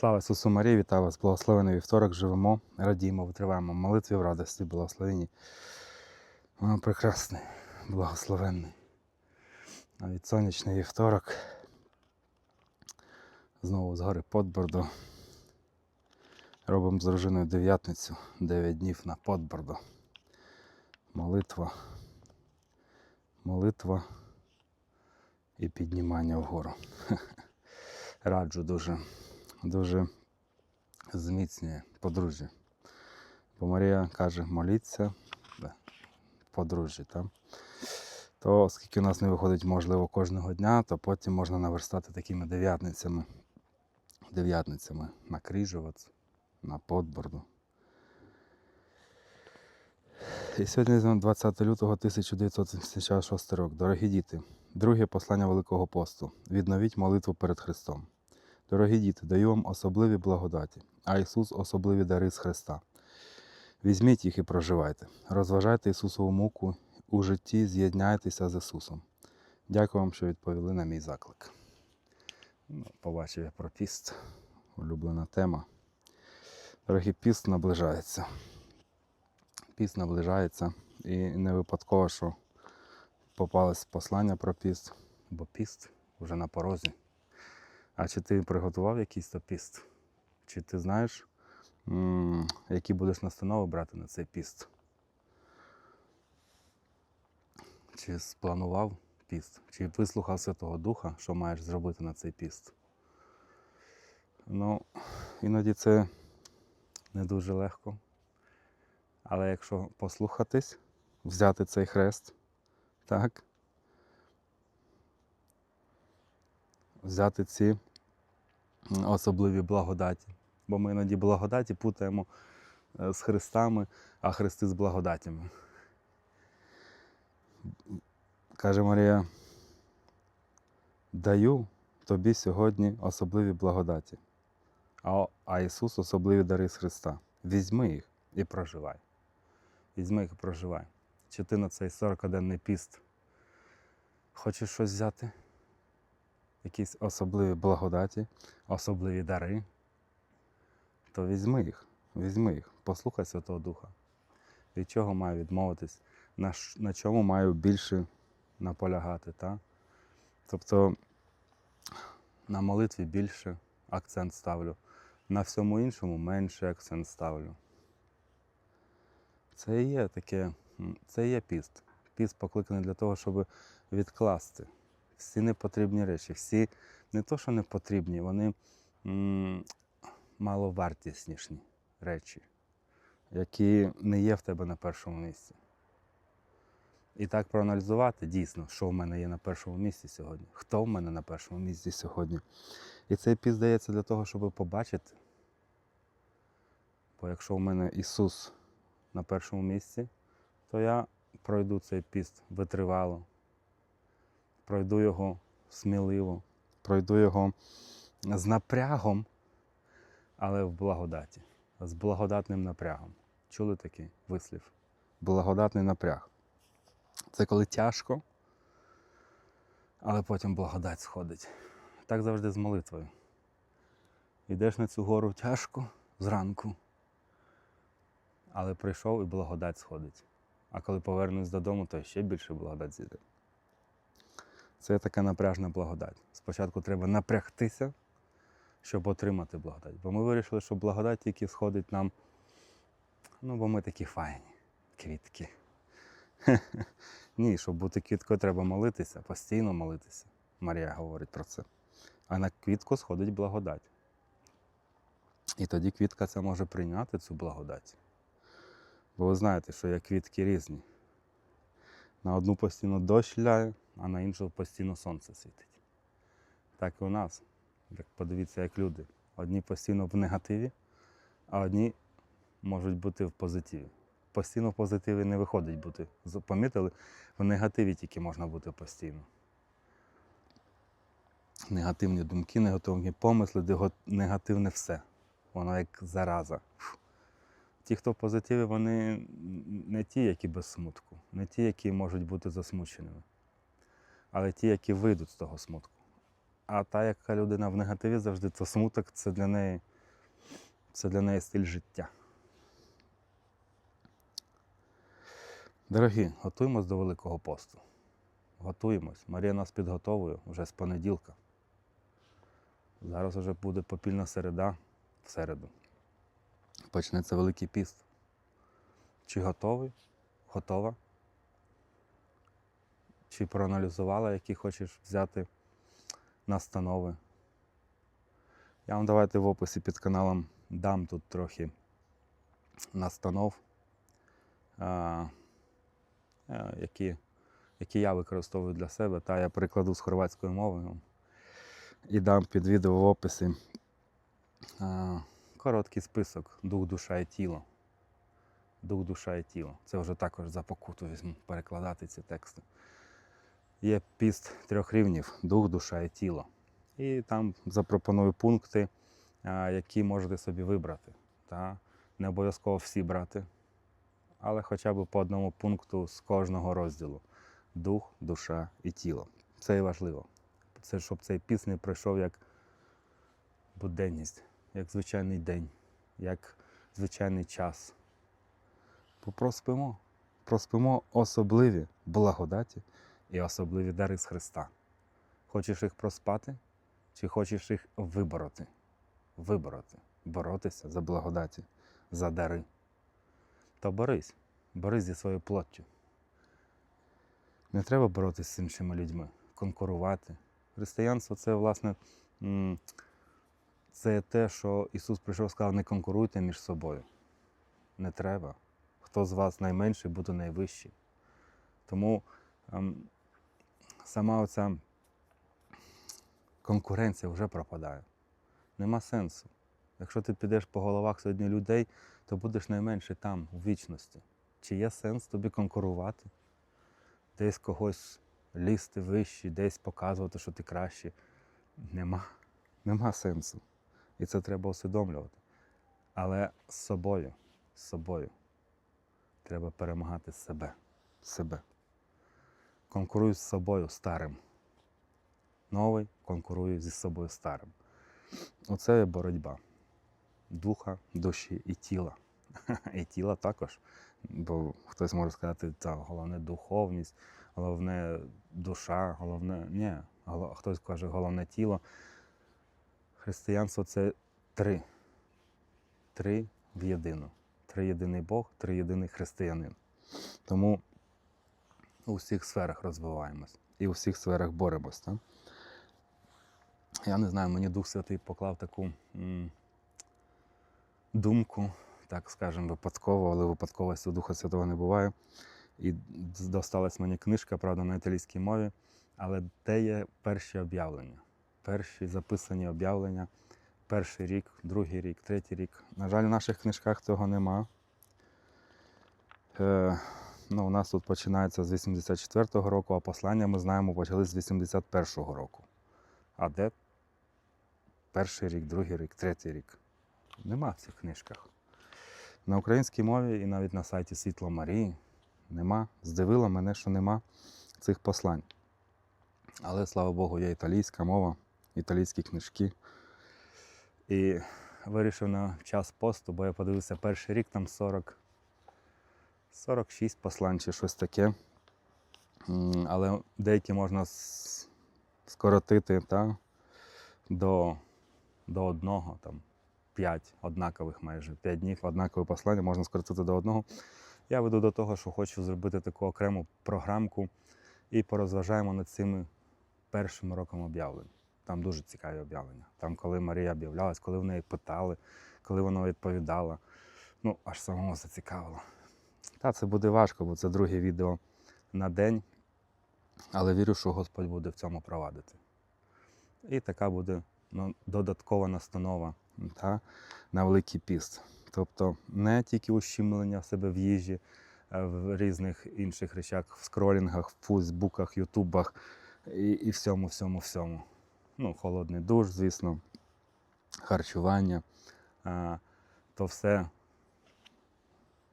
Слава Ісусу Марії, вітаю вас, благословений вівторок, живемо, радіємо, витриваємо молитві в радості, благословенні. Воно прекрасний, благословенний. Навіть сонячний вівторок. Знову з гори Подборду. Робимо з дружиною дев'ятницю, 9 днів на Подборду. Молитва. Молитва і піднімання вгору. Раджу дуже дуже зміцнює подружжя. Бо Марія каже, моліться подружжя. Там. То оскільки у нас не виходить, можливо, кожного дня, то потім можна наверстати такими дев'ятницями. Дев'ятницями на Кріжовець, на Подборду. І сьогодні 20 лютого 1976 рок. Дорогі діти, друге послання Великого посту. Відновіть молитву перед Христом. Дорогі діти, даю вам особливі благодаті, а Ісус особливі дари з Христа. Візьміть їх і проживайте. Розважайте Ісусову муку у житті, з'єдняйтеся з Ісусом. Дякую вам, що відповіли на мій заклик. Ну, побачив я про піст. Улюблена тема. Дорогі, піст наближається. Піст наближається. І не випадково, що попалось послання про піст, бо піст вже на порозі. А чи ти приготував якийсь то піст? Чи ти знаєш, які будеш настанови брати на цей піст? Чи спланував піст? Чи вислухав Святого Духа, що маєш зробити на цей піст? Ну, іноді це не дуже легко. Але якщо послухатись, взяти цей хрест, так, взяти ці особливі благодаті. Бо ми іноді благодаті путаємо е, з хрестами, а хрести з благодатями. Каже Марія, даю тобі сьогодні особливі благодаті, а, а Ісус особливі дари з Христа. Візьми їх і проживай. Візьми їх і проживай. Чи ти на цей 40-денний піст хочеш щось взяти? Якісь особливі благодаті, особливі дари, то візьми їх, візьми їх, послухай Святого Духа. Від чого маю відмовитись, на, на чому маю більше наполягати. Та? Тобто на молитві більше акцент ставлю, на всьому іншому менше акцент ставлю. Це є таке, це є піст. Піст покликаний для того, щоб відкласти всі непотрібні речі, всі не то, що не потрібні, вони м, маловартіснішні речі, які не є в тебе на першому місці. І так проаналізувати дійсно, що в мене є на першому місці сьогодні, хто в мене на першому місці сьогодні. І цей піс дається для того, щоб побачити. Бо якщо в мене Ісус на першому місці, то я пройду цей піст витривало, пройду його сміливо, пройду його з напрягом, але в благодаті, з благодатним напрягом. Чули такий вислів? Благодатний напряг. Це коли тяжко, але потім благодать сходить. Так завжди з молитвою. Йдеш на цю гору тяжко зранку, але прийшов і благодать сходить. А коли повернусь додому, то ще більше благодать зійде. Це така напряжна благодать. Спочатку треба напрягтися, щоб отримати благодать. Бо ми вирішили, що благодать тільки сходить нам, ну, бо ми такі файні, квітки. Ні, щоб бути квіткою, треба молитися, постійно молитися. Марія говорить про це. А на квітку сходить благодать. І тоді квітка ця може прийняти цю благодать. Бо ви знаєте, що є квітки різні. На одну постійно дощ ляє, а на іншу постійно сонце світить. Так і у нас. Як подивіться, як люди. Одні постійно в негативі, а одні можуть бути в позитиві. Постійно в позитиві не виходить бути. Помітили? В негативі тільки можна бути постійно. Негативні думки, негативні помисли, негативне все. Воно як зараза. Ті, хто в позитиві, вони не ті, які без смутку, не ті, які можуть бути засмученими, але ті, які вийдуть з того смутку. А та, яка людина в негативі завжди, то смуток це для неї Це для неї стиль життя. Дорогі, готуємось до Великого посту. Готуємось. Марія нас підготовує вже з понеділка. Зараз вже буде попільна середа в середу. Почнеться Великий піст. Чи готовий? Готова? Чи проаналізувала, які хочеш взяти настанови? Я вам давайте в описі під каналом дам тут трохи настанов, е, які, які я використовую для себе. Та я перекладу з хорватської мови і дам під відео в описі короткий список дух, душа і тіло. Дух, душа і тіло. Це вже також за покуту візьму перекладати ці тексти. Є піст трьох рівнів дух, душа і тіло. І там запропоную пункти, які можете собі вибрати. Та? Не обов'язково всі брати, але хоча б по одному пункту з кожного розділу: дух, душа і тіло. Це і важливо. Це щоб цей піс не пройшов як буденність, як звичайний день, як звичайний час. Бо проспимо, проспимо особливі благодаті і особливі дари з Христа. Хочеш їх проспати, чи хочеш їх вибороти? Вибороти, боротися за благодаті, за дари. То борись, борись зі своєю плоттю. Не треба боротися з іншими людьми, конкурувати. Християнство це, власне, це те, що Ісус прийшов і сказав, не конкуруйте між собою. Не треба. Хто з вас найменший, буде найвищий. Тому ем, сама оця конкуренція вже пропадає. Нема сенсу. Якщо ти підеш по головах сьогодні людей, то будеш найменший там, у вічності. Чи є сенс тобі конкурувати? Десь когось лізти вище, десь показувати, що ти кращий. Нема. Нема сенсу. І це треба усвідомлювати. Але з собою, з собою треба перемагати себе. себе. Конкуруй з собою старим. Новий конкурує зі собою старим. Оце боротьба духа, душі і тіла. І тіла також. Бо хтось може сказати, та головне духовність, головне душа, головне. Ні, хтось каже, головне тіло. Християнство це три. Три в єдину. Три єдиний Бог, три єдиний християнин. Тому у всіх сферах розвиваємось і у всіх сферах боремось. Так? Я не знаю, мені Дух Святий поклав таку м, думку, так скажемо, випадково, але випадковості у Духа Святого не буває. І досталась мені книжка, правда, на італійській мові, але де є перші об'явлення, перші записані об'явлення, перший рік, другий рік, третій рік. На жаль, в наших книжках цього нема. Е, ну, у нас тут починається з 84-го року, а послання ми знаємо почали з 81-го року. А де перший рік, другий рік, третій рік? Нема в цих книжках. На українській мові і навіть на сайті Світло Марії нема. Здивило мене, що нема цих послань. Але слава Богу, є італійська мова, італійські книжки. І вирішив на час посту, бо я подивився перший рік, там 40, 46 послань чи щось таке. Але деякі можна скоротити та, до, до одного, там, 5 однакових майже, 5 днів однакове послання можна скоротити до одного. Я веду до того, що хочу зробити таку окрему програмку і порозважаємо над цими першим роком об'явлень. Там дуже цікаві об'явлення. Там, коли Марія об'являлась, коли в неї питали, коли вона відповідала. Ну, аж самого зацікавило. Та це буде важко, бо це друге відео на день. Але вірю, що Господь буде в цьому провадити. І така буде ну, додаткова настанова та, на Великий піст. Тобто не тільки ущемлення себе в їжі, в різних інших речах, в скролінгах, в фейсбуках, ютубах і, і всьому, всьому, всьому. Ну, холодний душ, звісно, харчування. А, то все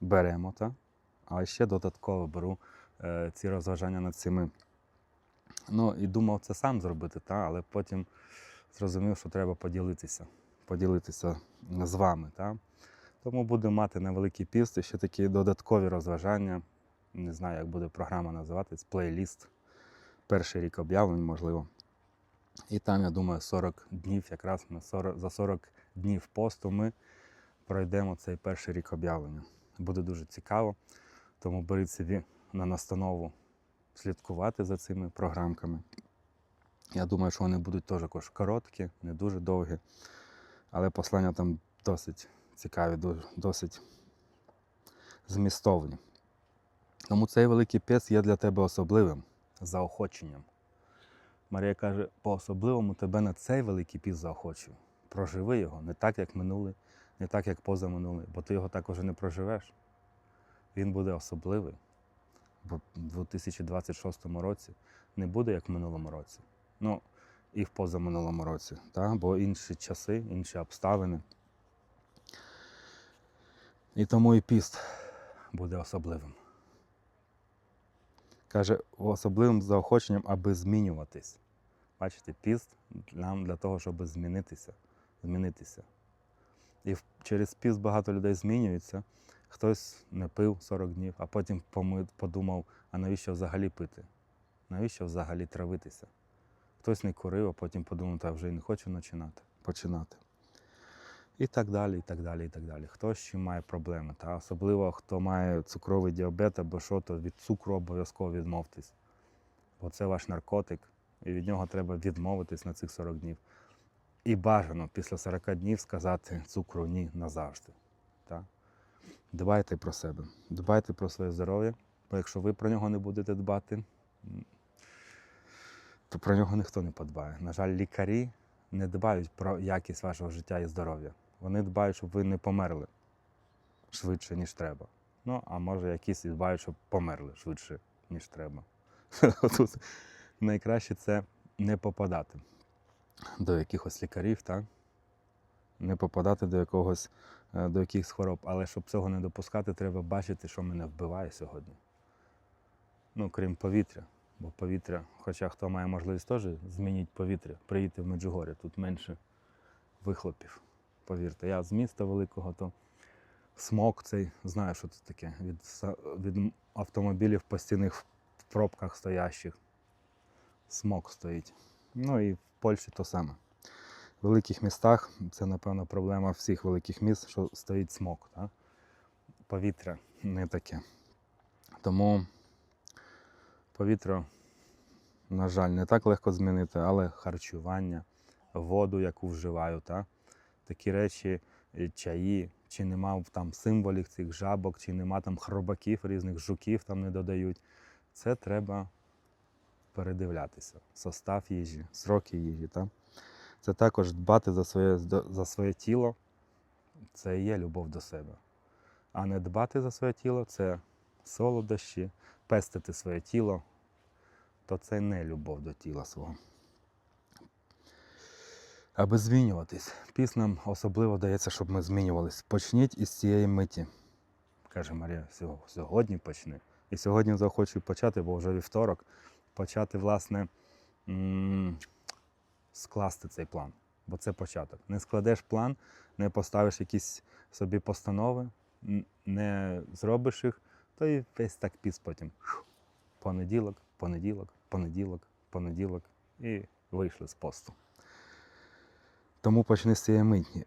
беремо, та? А ще додатково беру е, ці розважання над цими. Ну і думав це сам зробити, та? але потім зрозумів, що треба поділитися. поділитися з вами. Та? Тому будемо мати на Великий піст ще такі додаткові розважання. Не знаю, як буде програма називатись, плейліст. Перший рік об'явлень, можливо. І там, я думаю, 40 днів, якраз ми 40, за 40 днів посту ми пройдемо цей перший рік об'явлення. Буде дуже цікаво, тому беріть собі на настанову слідкувати за цими програмками. Я думаю, що вони будуть теж короткі, не дуже довгі, але послання там досить цікаві, досить змістовні. Тому цей великий піс є для тебе особливим заохоченням. Марія каже, по-особливому тебе на цей великий піс заохочую. Проживи його не так, як минулий, не так, як позаминулий, бо ти його також і не проживеш. Він буде особливий. Бо в 2026 році не буде як в минулому році. Ну, і в позаминулому році, так? бо інші часи, інші обставини. І тому і піст буде особливим. Каже, особливим заохоченням, аби змінюватись. Бачите, піст нам для того, щоб змінитися. змінитися. І через піст багато людей змінюється. Хтось не пив 40 днів, а потім подумав, а навіщо взагалі пити? Навіщо взагалі травитися? Хтось не курив, а потім подумав, та вже й не хочу починати. починати. І так далі, і так далі, і так далі. Хто чим має проблеми, та особливо хто має цукровий діабет або що, то від цукру обов'язково відмовтесь. Бо це ваш наркотик, і від нього треба відмовитись на цих 40 днів. І бажано після 40 днів сказати цукру ні назавжди. Дбайте про себе, дбайте про своє здоров'я, бо якщо ви про нього не будете дбати, то про нього ніхто не подбає. На жаль, лікарі не дбають про якість вашого життя і здоров'я. Вони дбають, щоб ви не померли швидше, ніж треба. Ну, а може, якісь дбають, щоб померли швидше, ніж треба. Тут найкраще це не попадати до якихось лікарів, так? Не попадати до якогось, е, до якихось хвороб. Але щоб цього не допускати, треба бачити, що мене вбиває сьогодні. Ну, крім повітря. Бо повітря, хоча хто має можливість теж змінити повітря, приїдьте в Меджугорі, тут менше вихлопів. Повірте, я з міста великого, то смок цей, знаю, що це таке. Від, від автомобілів постійних в пробках стоящих. Смок стоїть. Ну і в Польщі то саме. В великих містах це, напевно, проблема всіх великих міст, що стоїть смок. Так? Повітря не таке. Тому повітря, на жаль, не так легко змінити, але харчування, воду, яку вживаю, та? такі речі, чаї, чи нема там символів цих жабок, чи нема там хробаків, різних жуків там не додають. Це треба передивлятися. Состав їжі, сроки їжі. Та? Це також дбати за своє, за своє тіло. Це і є любов до себе. А не дбати за своє тіло це солодощі, пестити своє тіло, то це не любов до тіла свого. Аби змінюватись, піснам особливо дається, щоб ми змінювались. Почніть із цієї миті. Каже Марія, сьогодні почни. І сьогодні захочу почати, бо вже вівторок, почати, власне, скласти цей план. Бо це початок. Не складеш план, не поставиш якісь собі постанови, не зробиш їх, то і весь так піс потім. Понеділок, понеділок, понеділок, понеділок і вийшли з посту. Тому почни з цієї митні.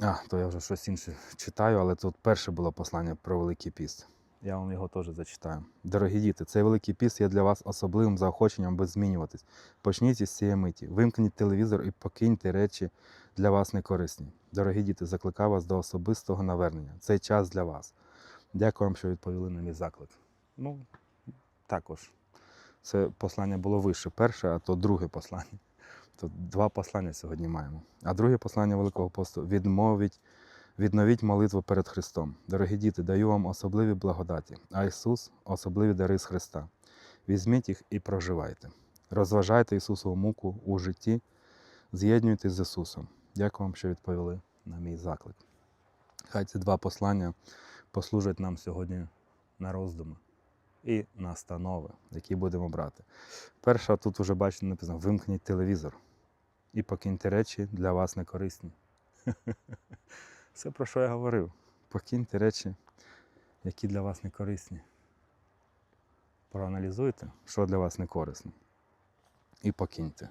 А, то я вже щось інше читаю, але тут перше було послання про Великий піст. Я вам його теж зачитаю. Дорогі діти, цей Великий піст є для вас особливим заохоченням, аби змінюватись. Почніть із цієї миті. Вимкніть телевізор і покиньте речі для вас некорисні. Дорогі діти, закликаю вас до особистого навернення. Цей час для вас. Дякую вам, що відповіли на мій заклик. Ну, також. Це послання було вище перше, а то друге послання. Тут два послання сьогодні маємо. А друге послання Великого посту відмовіть, відновіть молитву перед Христом. Дорогі діти, даю вам особливі благодаті, а Ісус особливі дари з Христа. Візьміть їх і проживайте. Розважайте Ісусову муку у житті, з'єднуйтесь з Ісусом. Дякую вам, що відповіли на мій заклик. Хай ці два послання послужать нам сьогодні на роздуми і настанови, які будемо брати. Перша тут вже бачите написано: вимкніть телевізор і покиньте речі для вас некорисні. Все, про що я говорив. Покиньте речі, які для вас не корисні. Проаналізуйте, що для вас не корисно. І покиньте.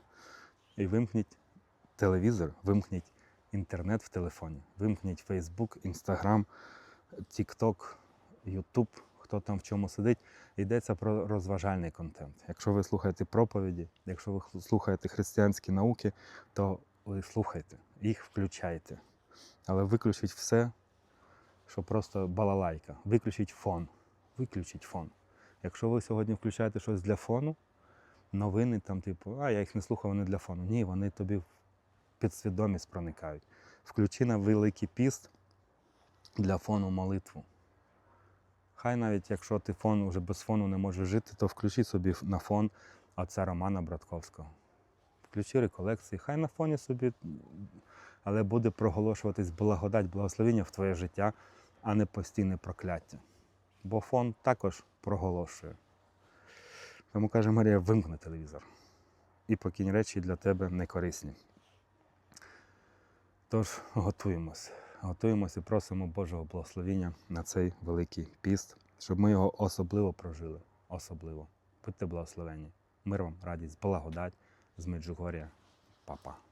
І вимкніть телевізор, вимкніть інтернет в телефоні, вимкніть Facebook, Instagram, TikTok, YouTube, хто там в чому сидить. Йдеться про розважальний контент. Якщо ви слухаєте проповіді, якщо ви слухаєте християнські науки, то ви слухайте, їх включайте. Але виключіть все, що просто балалайка. Виключіть фон. Виключіть фон. Якщо ви сьогодні включаєте щось для фону, новини там, типу, а я їх не слухав, вони для фону. Ні, вони тобі в підсвідомість проникають. Включи на Великий піст для фону молитву. Хай навіть якщо ти фон вже без фону не можеш жити, то включи собі на фон отця Романа Братковського. Включи реколекції, хай на фоні собі, але буде проголошуватись благодать, благословення в твоє життя, а не постійне прокляття. Бо фон також проголошує. Тому каже Марія, вимкни телевізор. І покинь речі для тебе не корисні. Тож готуємось. Готуємося і просимо Божого благословення на цей великий піст, щоб ми його особливо прожили. Особливо. Будьте благословені. Мир вам, радість, благодать з Меджугор'я. Папа.